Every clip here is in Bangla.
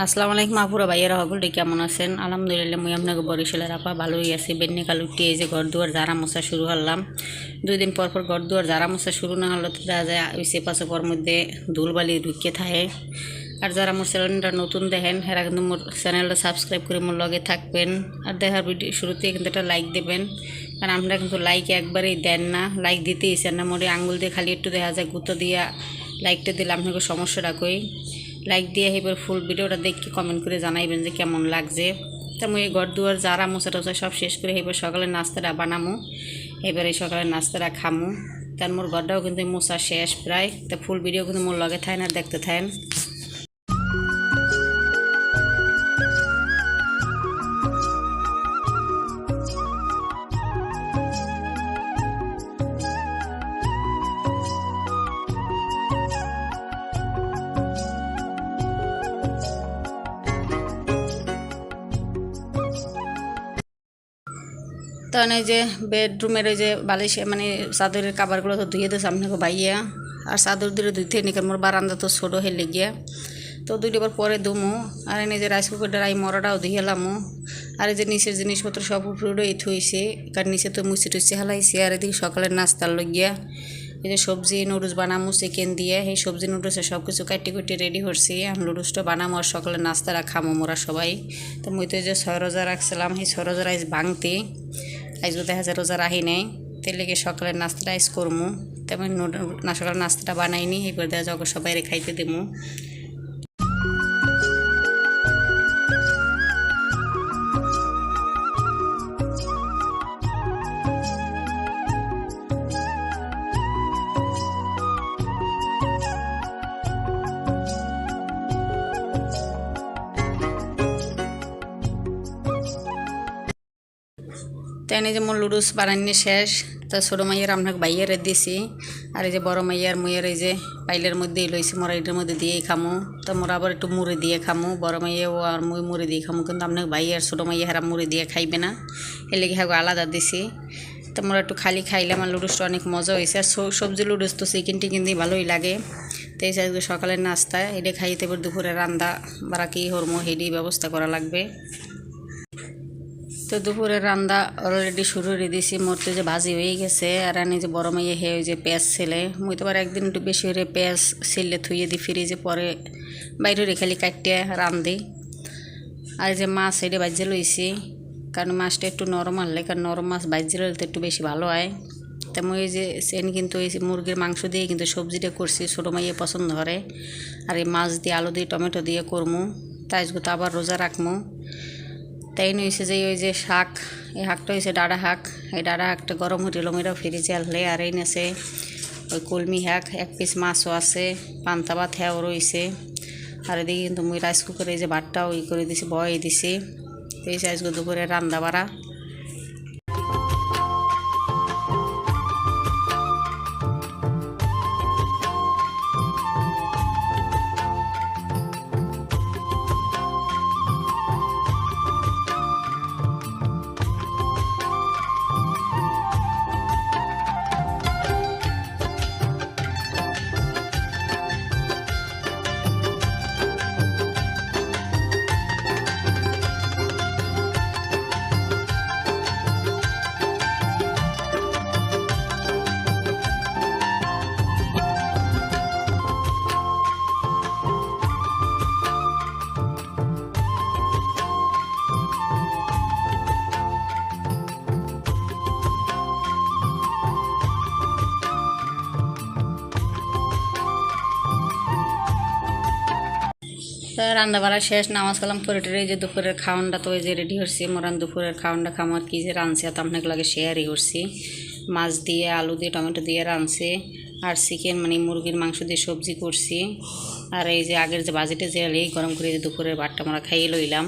আসসালামু আলাইকুম আপুরা, ভাইয়েরা হগলটি কেমন আছেন? আলহামদুলিল্লাহ, মুই আপনাকে বরিশালের আপা ভালোই আছি। বেন্নি কালুটি এই যে ঘর দুয়ার ঝাড়া মশা শুরু হলাম। দুই দিন পর পর ঘর দুয়ার ঝাড়া মশা শুরু না হলে দেখা যায়, ওই সেপাশে পর মধ্যে ধুলবালি ঢুকে থাকে। আর যারা মোর চ্যানেলটা নতুন দেখেন হেরা কিন্তু মোর চ্যানেলটা সাবস্ক্রাইব করে মোর লগে থাকবেন। আর দেখার ভিডিও শুরুতে কিন্তু একটা লাইক দেবেন। কারণ আপনারা কিন্তু লাইক একবারেই দেন না, লাইক দিতেই ইচ্ছেন না। মোটে আঙুল দিয়ে খালি একটু দেখা যায়, গুঁতো দিয়া লাইকটা দিলে আপনাকে সমস্যাটা কই? লাইক দিয়ে এবার ফুল ভিডিওটা দেখে কমেন্ট করে জানাইবেন যে কেমন লাগছে। তা মুই ঘর দুয়ার যারা মোছা টোচা সব শেষ করে এবার সকালে নাস্তাটা বানামো। এবার এই সকালে নাস্তাটা খামো। তার মোর ঘরটাও কিন্তু মোছা শেষ প্রায়। তা ফুল ভিডিও কিন্তু মোর লগে থাকেন আর দেখতে থাকেন তখন এই যে বেডরুমের ওই যে বালিশ মানে চাদরের কাবারগুলো তো ধুয়ে দিয়েছে আপনাকে বাইয়া। আর চাদর দিলে ধুইতে নিকে মোর বারান্দা তো ছোটো হেলে গিয়া তো দুইটা বার পরে দুমু আর এনে যে রাইস কুকারটা রাই মরাটাও ধুইলামু আর এই যে নিচের জিনিসপত্র সব উপরে এই থইছে, কারণ নিচে তো মুচি টুচি হালাইছে, আর এদিকে সকালের নাস্তার লগিয়া এই যে সবজি নুডলস বানামু, চিকেন দিয়ে সেই সবজি নুডলসে সব কিছু কাটি কুটি রেডি করছি আর নুডলসটা বানামো আর সকালে নাস্তাটা খামো মোরা সবাই। তো মুই তো এই যে ছয় রোজা রাখছিলাম সেই ছয় রোজা রাইস ভাঙতে। আজ দেখা যায় রোজা রাহি নেই তেল লেগে সকালের নাস্তাটা আইস করমু। তেমন না, সকালের নাস্তাটা বানাইনি, এরপর দেখা যাক সবাই খাইতে দেবো এই যে মোর লুডুস বানানি শেষ, তা ছোটো মাইয়ের আপনাকে বাইয়ারে দিছি। আর এই যে বড় মাইয়ার মুইয়ের এই যে পাইলের মধ্যেই লইছি মোরা এটার মধ্যে দিয়েই খামু। তো মোরা আবার একটু মুড়ি দিয়ে খামু। বড় মাইয়াও আর মুই মুড়ি দিয়ে খামু, কিন্তু আপনাকে বাইয়ার ছোটো মাইয়া হারা মুড়ি দিয়ে খাইবে না। লেগে হ্যাঁ আলাদা দিছি। তো মোরা একটু খালি খাইলে আমার লুডুসটা অনেক মজা হয়েছে আর সবজি লুডুস তো চিকেন টিকেন দিয়ে ভালোই লাগে। তো এই আজকে সকালের নাস্তা, এটা খাইতে এবার দুপুরে রান্দা বারা কি হরমো, হেডি ব্যবস্থা করা লাগবে। তো দুপুরে রান্না অলরেডি শুরু করে দিয়েছি। মরতে যে ভাজি হয়ে গেছে, আর আমি যে বড় মেয়ে হে ওই যে পেঁয়াজ ছেলে, মুই তো আবার একদিন একটু বেশি করে পেঁয়াজ ছেলে থুয়ে দিই ফ্রিজে পরে বাইরে রে খালি কাটিয়ে রান্ধি আর যে মাছ এটা বাজিয়ে লইছি, কারণ মাছটা একটু নরম আনলে কারণ নরম মাছ বাজিয়ে তো একটু বেশি ভালো হয়। তা মুই যে সেন কিন্তু এই মুরগির মাংস দিয়ে কিন্তু সবজিটা করছি, ছোটো মাইয়ে পছন্দ করে। আর এই মাছ দিয়ে আলু দিয়ে, টমেটো দিয়ে করমু তাই তো আবার রোজা রাখমু। তাই হয়েছে যে ওই যে শাক, এই শাকটা হয়েছে ডাঁড়া শাক এই ডাঁড়া শাকটা গরম হইল মেয়েরাও ফ্রিজে আনলে আর এই নেছে ওই কলমি শাক এক পিস মাছও আছে, পান্তা ভাত হ্যাও রয়েছে আর এদিকে কিন্তু মুই রাইস কুকারে যে ভাতটাও ওই করে দিছি বয়ে দিছি। এই সাইজ দুপুরে রান্না বাড়া। রান্না বাড়া শেষ, নামাজ কালাম করে টেরে যে দুপুরের খাওয়ানটা তো ওই যে রেডি করছি মোরান দুপুরের খাওয়ানটা খামার কি যে রাঁধছি তো আপনাকে লাগে শেয়ারই করছি। মাছ দিয়ে, আলু দিয়ে, টমেটো দিয়ে রাঁধছি আর চিকেন মানে মুরগির মাংস দিয়ে সবজি করছি। আর এই যে আগের যে বাজেটে যে এই গরম করে যে দুপুরের ভাতটা আমরা খাইয়ে লইলাম।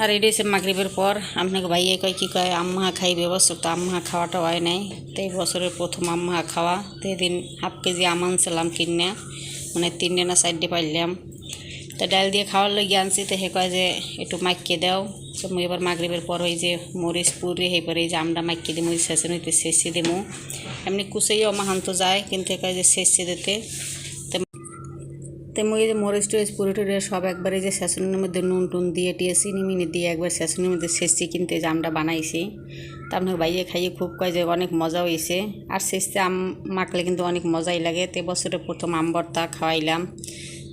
আর এটি হচ্ছে মাগরীবের পর, আপনাকে ভাইয়ে কয়, কী কয়, আম্মা খাই ব্যবস্থা তো আম্মা খাওয়াটা হয় নাই। তো এই বছরের প্রথম আম্মা খাওয়া, তো এদিন হাফ কেজি আম আনছিলাম কিনে মানে তিনটে না চারটে পাইলাম। তো ডাল দিয়ে খাওয়ার লগে আনছি, তো হে কয় যে, একটু মাইকে দাও। তো মুই এবার মাগরিবের পর ওই যে মরিচ পুরি সেইপরে এই যে আমটা মাইকে দিই মুই শেষে নিতে শেষে দিমু। এমনি কুচাইও মাহান তো যায়, কিন্তু হে কয় যে শেষে দিতে। তো মুই যে মরিচ টরিচ পুরো টুরে সব একবারে যে সেসনের মধ্যে নুন টুন দিয়ে টিয়ে চিনি মিনি দিয়ে একবার সেসনের মধ্যে শেষছি কিনতে যে আমটা বানাইছি। তা আপনার বাইয়ে খাইয়ে খুব কয় যে অনেক মজা হয়েছে আর শেষতে আম মাখলে কিন্তু অনেক মজাই লাগে। তে বছরে প্রথম আম ভর্তা খাওয়াইলাম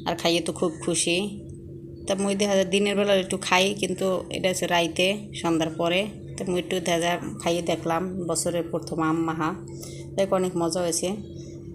আর খাইয়ে তো খুব খুশি। তা মুই দেখা যায় দিনের বেলা একটু খাই, কিন্তু এটা হচ্ছে রাইতে, সন্ধ্যার পরে। তো মুই একটু দেখা যায় খাইয়ে দেখলাম বছরের প্রথম আম মাহা দেখ অনেক মজা হয়েছে।